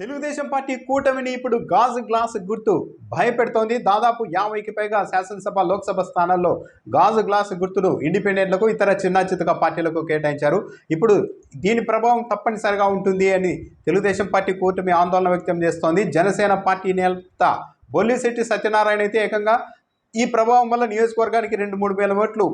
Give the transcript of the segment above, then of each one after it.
Telugu Desam party కూటమిని ఇప్పుడు గాజు గ్లాస్ గుర్తు భయపెడుతోంది. దాదాపు యాభైకి పైగా శాసనసభ లోక్సభ స్థానాల్లో గాజు గ్లాస్ గుర్తును ఇండిపెండెంట్లకు ఇతర చిన్న చితక పార్టీలకు కేటాయించారు. ఇప్పుడు దీని ప్రభావం తప్పనిసరిగా ఉంటుంది అని తెలుగుదేశం పార్టీ కూటమి ఆందోళన వ్యక్తం చేస్తోంది. జనసేన పార్టీ నేత బొల్లిశెట్టి సత్యనారాయణ అయితే ఏకంగా ఈ ప్రభావం వల్ల నియోజకవర్గానికి రెండు మూడు వేల ఓట్లు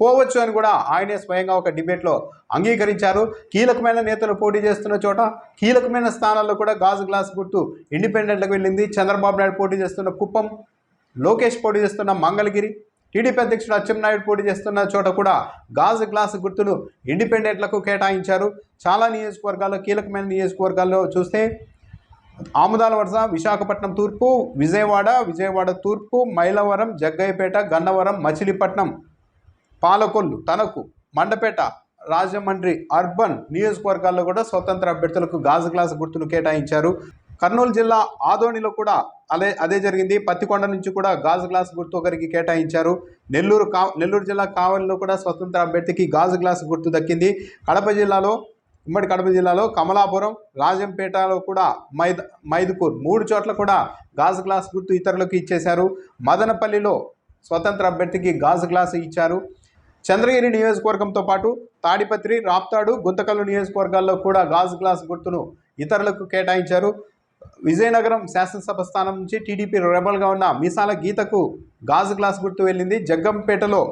పోవచ్చు అని కూడా ఆయనే స్వయంగా ఒక డిబేట్లో అంగీకరించారు. కీలకమైన నేతలు పోటీ చేస్తున్న చోట కీలకమైన స్థానాల్లో కూడా గాజు గ్లాస్ గుర్తు ఇండిపెండెంట్లకు వెళ్ళింది. చంద్రబాబు నాయుడు పోటీ చేస్తున్న కుప్పం లోకేష్ పోటీ చేస్తున్న మంగళగిరి టీడీపీ అధ్యక్షుడు అచ్చెన్నాయుడు పోటీ చేస్తున్న చోట కూడా గాజు గ్లాస్ గుర్తును ఇండిపెండెంట్లకు కేటాయించారు. చాలా నియోజకవర్గాల్లో కీలకమైన నియోజకవర్గాల్లో చూస్తే ఆముదాల వరుస విశాఖపట్నం తూర్పు విజయవాడ విజయవాడ తూర్పు మైలవరం జగ్గయ్యపేట గన్నవరం మచిలీపట్నం పాలకొల్లు తనకు మండపేట రాజమండ్రి అర్బన్ నియోజకవర్గాల్లో కూడా స్వతంత్ర అభ్యర్థులకు గాజు గ్లాస్ గుర్తును కేటాయించారు. కర్నూలు జిల్లా ఆదోనిలో కూడా అదే అదే జరిగింది. పత్తికొండ నుంచి కూడా గాజు గ్లాస్ గుర్తు ఒకరికి కేటాయించారు. నెల్లూరు కా నెల్లూరు జిల్లా కావలిలో కూడా స్వతంత్ర అభ్యర్థికి గాజు గ్లాస్ గుర్తు దక్కింది. కడప జిల్లాలో ఉమ్మడి కడప జిల్లాలో కమలాపురం రాజంపేటలో కూడా మైద మైదుకూర్ మూడు చోట్ల కూడా గాజు గ్లాస్ గుర్తు ఇతరులకు ఇచ్చేశారు. మదనపల్లిలో స్వతంత్ర అభ్యర్థికి గాజు గ్లాసు ఇచ్చారు. చంద్రగిరి నియోజకవర్గంతో పాటు తాడిపత్రి రాప్తాడు గుంతకల్లు నియోజకవర్గాల్లో కూడా గాజు గ్లాస్ గుర్తును ఇతరులకు కేటాయించారు. విజయనగరం శాసనసభ స్థానం నుంచి టీడీపీ రెబల్గా ఉన్న మీసాల గీతకు గాజు గ్లాస్ గుర్తు వెళ్ళింది. జగ్గంపేటలో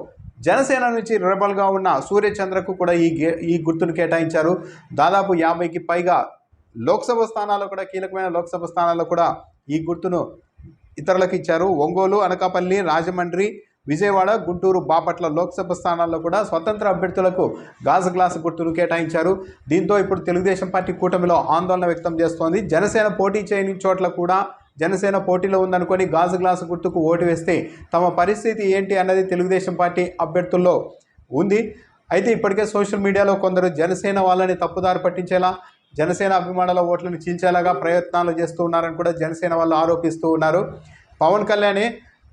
జనసేన నుంచి రెబల్గా ఉన్న సూర్యచంద్రకు కూడా ఈ గే ఈ గుర్తును కేటాయించారు. దాదాపు యాభైకి పైగా లోక్సభ స్థానాల్లో కూడా కీలకమైన లోక్సభ స్థానాల్లో కూడా ఈ గుర్తును ఇతరులకు ఇచ్చారు. ఒంగోలు అనకాపల్లి రాజమండ్రి విజయవాడ గుంటూరు బాపట్ల లోక్సభ స్థానాల్లో కూడా స్వతంత్ర అభ్యర్థులకు గాజు గ్లాసు గుర్తును కేటాయించారు. దీంతో ఇప్పుడు తెలుగుదేశం పార్టీ కూటమిలో ఆందోళన వ్యక్తం చేస్తోంది. జనసేన పోటీ చేయని చోట్ల కూడా జనసేన పోటీలో ఉందనుకొని గాజు గ్లాసు గుర్తుకు ఓటు వేస్తే తమ పరిస్థితి ఏంటి అన్నది తెలుగుదేశం పార్టీ అభ్యర్థుల్లో ఉంది. అయితే ఇప్పటికే సోషల్ మీడియాలో కొందరు జనసేన వాళ్ళని తప్పుదారి పట్టించేలా జనసేన అభిమానుల ఓట్లను చీల్చేలాగా ప్రయత్నాలు చేస్తూ ఉన్నారని కూడా జనసేన వాళ్ళు ఆరోపిస్తూ ఉన్నారు. పవన్ కళ్యాణ్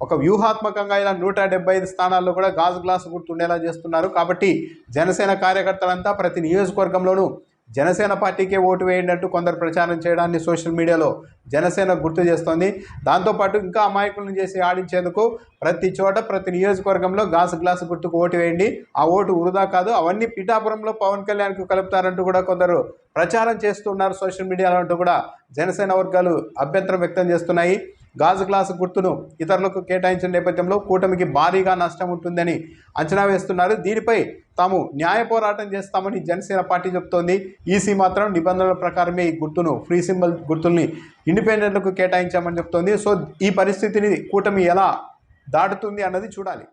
ఒక వ్యూహాత్మకంగా ఇలా నూట డెబ్బై ఐదు స్థానాల్లో కూడా గాజు గ్లాస్ గుర్తుండేలా చేస్తున్నారు. కాబట్టి జనసేన కార్యకర్తలంతా ప్రతి నియోజకవర్గంలోనూ జనసేన పార్టీకే ఓటు వేయండి అంటూ కొందరు ప్రచారం చేయడాన్ని సోషల్ మీడియాలో జనసేన గుర్తు చేస్తోంది. దాంతోపాటు ఇంకా అమాయకులను చేసి ఆడించేందుకు ప్రతి చోట ప్రతి నియోజకవర్గంలో గాజు గ్లాసు గుర్తుకు ఓటు వేయండి. ఆ ఓటు వృధా కాదు అవన్నీ పిఠాపురంలో పవన్ కళ్యాణ్కు కలుపుతారంటూ కూడా కొందరు ప్రచారం చేస్తున్నారు సోషల్ మీడియాలో అంటూ కూడా జనసేన వర్గాలు అభ్యంతరం వ్యక్తం చేస్తున్నాయి. గాజు గ్లాసు గుర్తును ఇతరులకు కేటాయించిన నేపథ్యంలో కూటమికి భారీగా నష్టం ఉంటుందని అంచనా వేస్తున్నారు. దీనిపై తాము న్యాయ పోరాటం చేస్తామని జనసేన పార్టీ చెబుతోంది. ఈసీ మాత్రం నిబంధనల ప్రకారమే ఈ గుర్తును ఫ్రీ సింబల్ గుర్తుల్ని ఇండిపెండెంట్లకు కేటాయించామని చెప్తోంది సో ఈ పరిస్థితిని కూటమి ఎలా దాటుతుంది అన్నది చూడాలి.